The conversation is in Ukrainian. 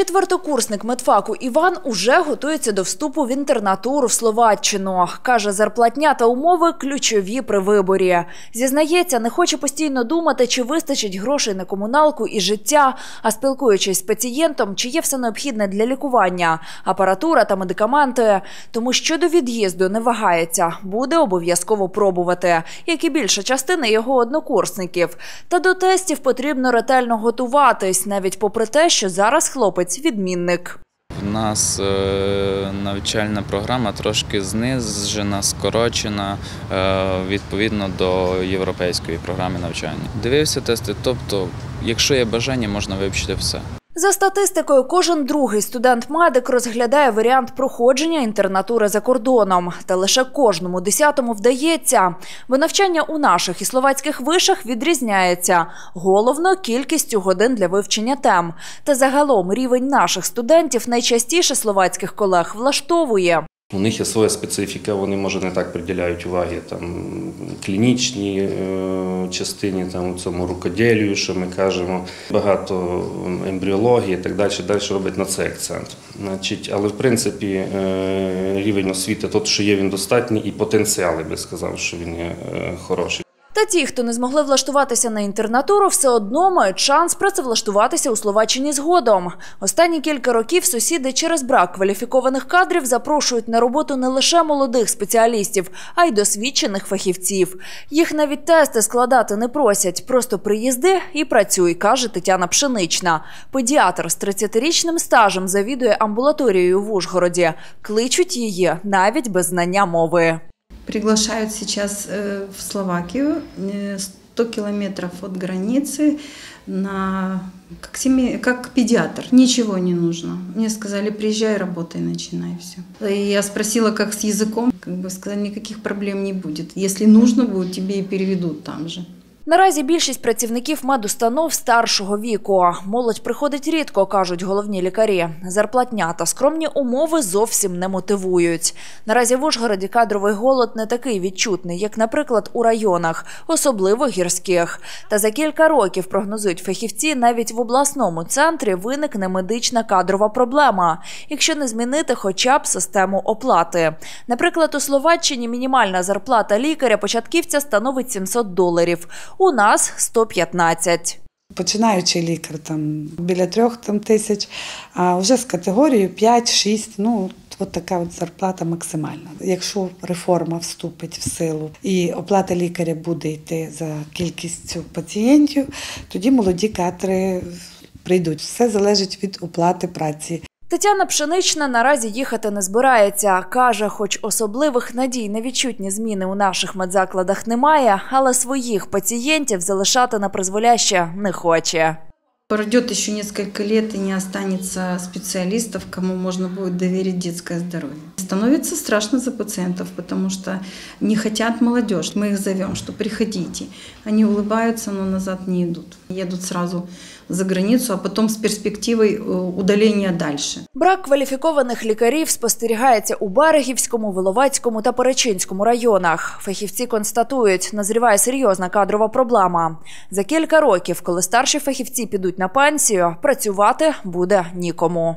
Четвертокурсник медфаку Іван уже готується до вступу в інтернатуру в Словаччину. Каже, зарплатня та умови ключові при виборі. Зізнається, не хоче постійно думати, чи вистачить грошей на комуналку і життя, а спілкуючись з пацієнтом, чи є все необхідне для лікування, апаратура та медикаменти. Тому що до від'їзду не вагається, буде обов'язково пробувати, як і більша частина його однокурсників. Та до тестів потрібно ретельно готуватись, навіть попри те, що зараз хлопець відмінник. У нас е, навчальна програма трошки знижена, скорочена е, відповідно до європейської програми навчання. Дивився тести, тобто, якщо є бажання, можна вивчити все. За статистикою, кожен другий студент-медик розглядає варіант проходження інтернатури за кордоном. Та лише кожному десятому вдається. Бо навчання у наших і словацьких вишах відрізняється. Головно кількістю годин для вивчення тем. Та загалом рівень наших студентів найчастіше словацьких колег влаштовує. У них є своя специфіка, вони може не так приділяють уваги там клінічній е, частині, там у цьому рукоділію, що ми кажемо, багато ембріології і так далі. Далі робить на це акцент. Значить, але в принципі е, рівень освіти, тот, що є, він достатній, і потенціал, я би сказав, що він є е, хороший. Та ті, хто не змогли влаштуватися на інтернатуру, все одно мають шанс працевлаштуватися у Словаччині згодом. Останні кілька років сусіди через брак кваліфікованих кадрів запрошують на роботу не лише молодих спеціалістів, а й досвідчених фахівців. Їх навіть тести складати не просять. Просто приїзди і працюй, каже Тетяна Пшенична. Педіатр з 30-річним стажем завідує амбулаторією в Ужгороді. Кличуть її навіть без знання мови. Приглашают сейчас э, в Словакию э, 100 километров от границы на как, семей, как педиатр. Ничего не нужно. Мне сказали, приезжай, работай, начинай все. И я спросила, как с языком. Как бы сказали, никаких проблем не будет. Если нужно будет, тебе и переведут там же. Наразі більшість працівників медустанов старшого віку. Молодь приходить рідко, кажуть головні лікарі. Зарплатня та скромні умови зовсім не мотивують. Наразі в Ужгороді кадровий голод не такий відчутний, як, наприклад, у районах, особливо гірських. Та за кілька років прогнозують фахівці, навіть в обласному центрі виникне медична кадрова проблема, якщо не змінити хоча б систему оплати. Наприклад, у Словаччині мінімальна зарплата лікаря-початківця становить 700 доларів. У нас 115. Починаючи лікар там біля трьох там, тисяч, а вже з категорією 5-6, ну от така от зарплата максимальна. Якщо реформа вступить в силу і оплата лікаря буде йти за кількістю пацієнтів, тоді молоді кадри прийдуть. Все залежить від оплати праці. Тетяна Пшенична наразі їхати не збирається. Каже, хоч особливих надій на відчутні зміни у наших медзакладах немає, але своїх пацієнтів залишати на призволяще не хоче. Пройдет еще несколько лет и не останется специалистов, кому можно будет доверить детское здоровье. Становится страшно за пациентов, потому что не хотят молодежь. Мы их зовем, что приходите. Они улыбаются, но назад не идут. Едут сразу за границу, а потом с перспективой удаления дальше. Брак кваліфікованих лікарів спостерігається у Берегівському, Виловацькому та Перечинському районах. Фахівці констатують, назріває серйозна кадрова проблема. За кілька років, коли старші фахівці підуть на пенсію, працювати буде нікому.